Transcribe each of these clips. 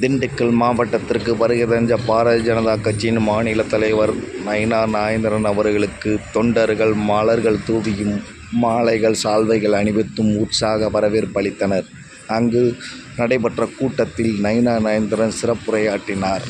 திண்டுக்கல் மாவட்டத்திற்கு வருகை தஞ்ச பாரதிய ஜனதா கட்சியின் மாநில தலைவர் நயினா நாயந்திரன் அவர்களுக்கு தொண்டர்கள் மலர்கள் தூவியும் மாலைகள் சால்வைகள் அணிவித்தும் உற்சாக வரவேற்பு அளித்தனர். அங்கு நடைபெற்ற கூட்டத்தில் நயினா நாகேந்திரன் சிறப்புரையாற்றினார்.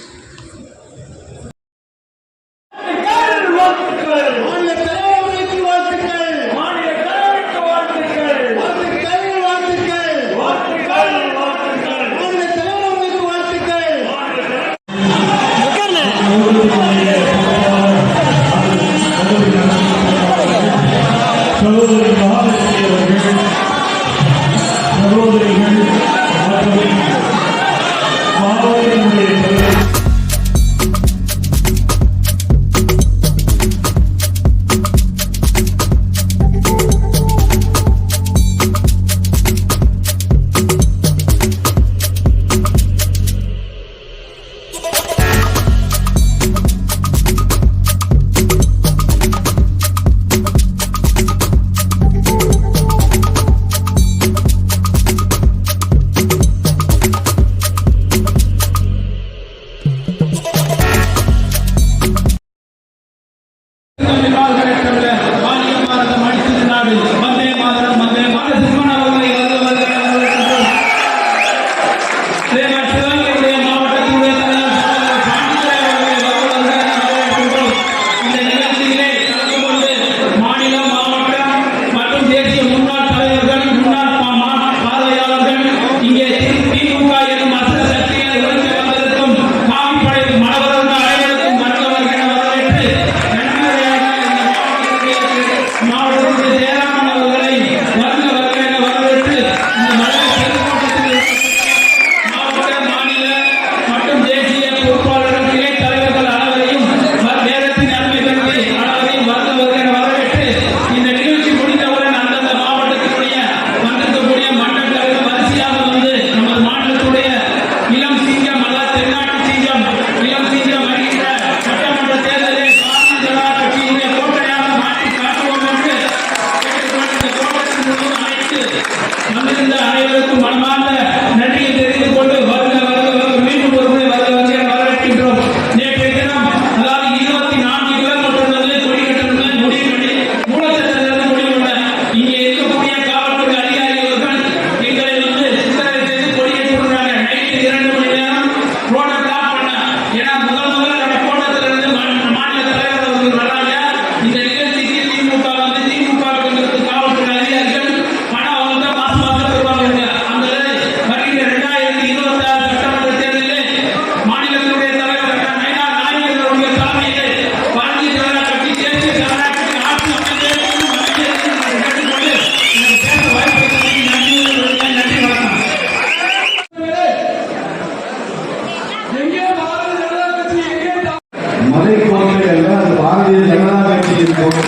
மலை கோட்டை அல்ல அது பாரதிய ஜனதா கட்சியின் கோட்டை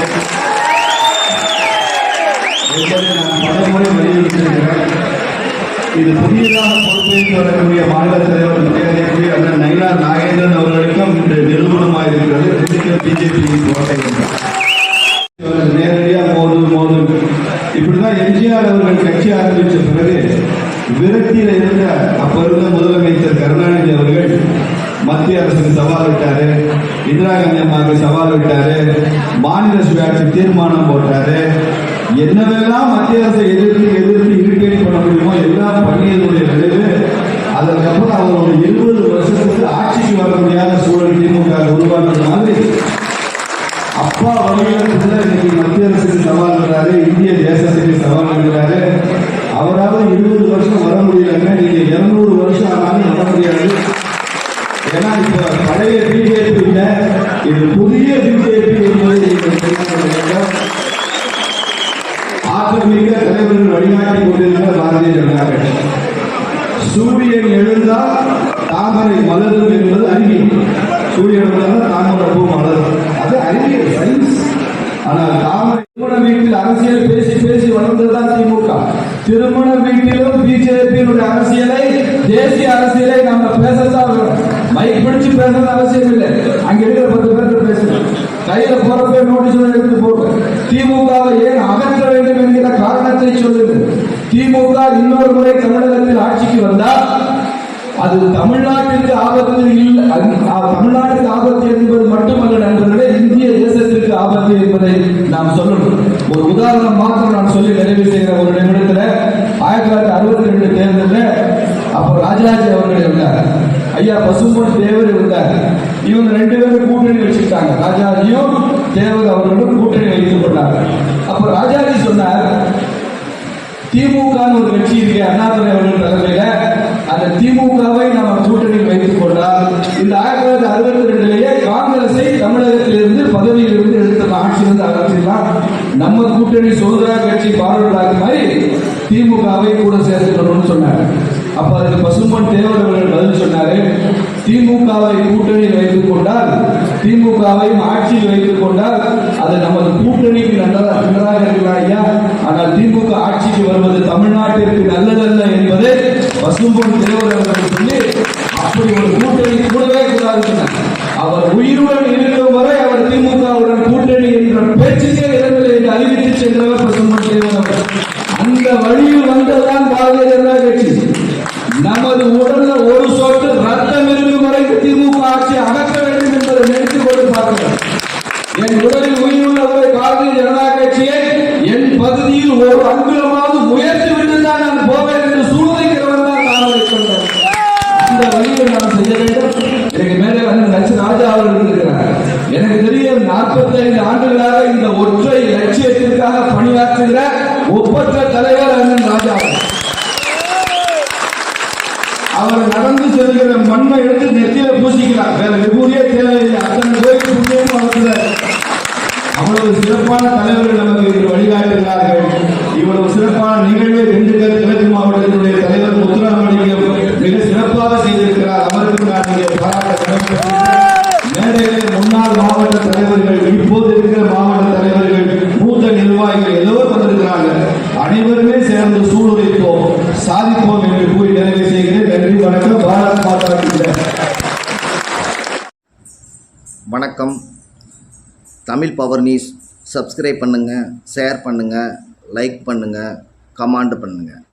நான் பலமுறை வலியுறுத்தியிருக்கிறேன் இது புதியதாக பொறுப்பேற்று வரக்கூடிய மாநில தலைவர் மரியாதைக்குரிய அண்ணன் நயினார் நாகேந்திரன் அவர்களுக்கும் இன்று நிறுவனமாக இருக்கிறது திண்டுக்கல் பிஜேபியின் கோட்டை என்றார். நேரடியாக மோது மோது இப்படிதான் எம்ஜிஆர் அவர்கள் கட்சி ஆரம்பித்த பிறகு விரக்தியில் இருந்த அப்ப இருந்த முதலமைச்சர் கருணாநிதி அவர்கள் மத்திய அரசுக்கு சவால் விட்டாரு. இந்திரா காந்தி அம்மாவுக்கு சவால் விட்டாரு. மாநில சுயாட்சி தீர்மானம் போட்டாரு. என்னவெல்லாம் மத்திய அரசை எதிர்த்து எதிர்த்து இரிட்டேட் பண்ண முடியுமோ எல்லாம் பண்ணியதுடைய விளைவு. அதற்கப்புறம் அவரோட எழுபது வருஷத்துக்கு ஆட்சிக்கு வர முடியாத சூழல் திமுக உருவாக்குற மாதிரி. அப்பா வழியிலிருந்து இன்னைக்கு மத்திய அரசுக்கு சவால் விடுறாரு. இந்திய தேசத்துக்கு சவால் விடுறாரு. அவரால் இருபது வருஷம் வர முடியலங்க. நீங்க இருநூறு வருஷம் ஆனாலும் வர முடியாது. ஏன்னா பழைய பிஜேபி இல்ல இது புதிய பிஜேபி என்பதை நீங்கள் தலைவர்கள் வழிகாட்டி கொண்டிருக்கிற பாரதிய ஜனதா கட்சி. சூரியன் எழுந்தால் தாமரை மலரும் என்பது அறிவியல் சூரியன் எழுந்தால் தாமரை பூ மலரும். அது அறிவியல் சயின்ஸ் ஆனால் தாமரை திருமண வீட்டில் அரசியல் பேசி பேசி வளர்ந்ததுதான் திமுக. திருமண வீட்டிலும் பிஜேபியினுடைய அரசியலை தேசிய அரசியலை நம்ம பேச பிடிச்சு பேசுறது அவசியம் இல்லை. அங்க இருக்கிற பத்து பேருக்கு பேசணும் கையில போறப்ப நோட்டீஸ் எடுத்து போங்க திமுகவை ஏன் அகற்ற வேண்டும் என்கிற காரணத்தை சொல்லுங்கள் திமுக இன்னொரு முறை தமிழகத்தில் ஆட்சிக்கு வந்தால் அது தமிழ்நாட்டிற்கு ஆபத்து இல்லை. அது- தமிழ்நாட்டுக்கு ஆபத்து என்பது மட்டுமல்ல நண்பர்களே இந்திய தேசத்திற்கு ஆபத்து என்பதை நாம் சொல்லணும். ஒரு உதாரணம் மாத்திரம் நான் சொல்லி நிறைவு செய்கிற ஒரு நிமிடத்தில் ஆயிரத்தி தொள்ளாயிரத்தி அறுபத்தி ரெண்டு தேர்தலில் அப்போ ராஜராஜ அவர்கள் இருந்தார் ஐயா பசும்பொன் தேவர் இருந்தார். இவங்க ரெண்டு பேரும் கூட்டணி வச்சுக்கிட்டாங்க. ராஜாஜியும் தேவர் அவர்களும் கூட்டணி வைத்துக் கொண்டார் அப்போ ராஜாஜி சொன்னார் திமுகன்னு ஒரு கட்சி இருக்கு அண்ணாதுரை அவர்கள் தலைமையில அந்த திமுகவை நம்ம கூட்டணியில் வைத்துக் கொண்டால் இந்த ஆயிரத்தி தொள்ளாயிரத்தி அறுபத்தி ரெண்டுலேயே காங்கிரஸை தமிழகத்திலிருந்து பதவியிலிருந்து எடுத்த ஆட்சியிலிருந்து அகற்றிடலாம் நம்ம கூட்டணி சுதந்திர கட்சி பார்வர்ட் மாதிரி திமுகவை கூட சேர்த்துக்கணும்னு சொன்னாங்க அப்ப அதுக்கு பசும்பொன் தேவர் பதில் சொன்னாரு திமுகவை கூட்டணியில் வைத்துக் கொண்டால் திமுகவை ஆட்சியில் வைத்துக் கொண்டால் அது நமது கூட்டணிக்கு நல்லதா நல்லதாக இருக்கலாம் ஐயா ஆனால் திமுக ஆட்சிக்கு வருவது தமிழ்நாட்டிற்கு நல்லதல்ல என்பதை பசும்பொன் தேவர் சொல்லி அப்படி ஒரு கூட்டணி கூடவே கூடாது அவர் உயிருடன் இருக்கும் வரை அவர் திமுகவுடன் கூட்டணி என்ற பேச்சுக்கே இடமில்லை என்று அறிவித்து சென்றவர் பசும்பொன் தேவர் அந்த வழியில் வந்ததுதான் பாரதிய ஜனதா கட்சி. நமது உடல்ல ஒரு சொட்டு ரத்தம் இருக்கும் வரைக்கும் திமுக ஆட்சி அகற்ற வேண்டும் என்பதை நினைத்துக் கொண்டு பார்க்கிறோம். என் உடலில் உயிருள்ளவரை பாரதிய ஜனதா கட்சியை என் பகுதியில் ஒரு அங்குலமாவது முயற்சி விட்டு தான் நான் போவேன் என்று சூழ்நிலைக்கிறவன் தான் நான் வைக்கின்றேன் அந்த வழியை நான் செய்ய வேண்டும். எனக்கு மேலே வந்து நச்சு ராஜா அவர்கள் இருக்கிறார். எனக்கு தெரியும் 45 ஆண்டுகளாக இந்த ஒற்றை லட்சியத்திற்காக பணியாற்றுகிற ஒப்பற்ற தலைவர் அண்ணன் ராஜா அவர்கள். அவர் இருக்கிற மண்ணை எடுத்து நெத்தியில பூசிக்கிறார். வேற விபூதியே தேவையில்லை. அத்தனை பேருக்கு புண்ணியம் அவர்கள் அவ்வளவு சிறப்பான தலைவர்கள் நமக்கு இன்று வழிகாட்டுகிறார்கள் இவ்வளவு சிறப்பான நிகழ்வு திண்டுக்கல் கிழக்கு மாவட்டத்தினுடைய தலைவர் முத்துராமலிங்கம் மிக சிறப்பாக செய்திருக்கிறார். அவருக்கு நான் தமிழ் பவர் நியூஸ் சப்ஸ்கிரைப் பண்ணுங்கள் ஷேர் பண்ணுங்கள் லைக் பண்ணுங்கள் கமெண்ட் பண்ணுங்கள்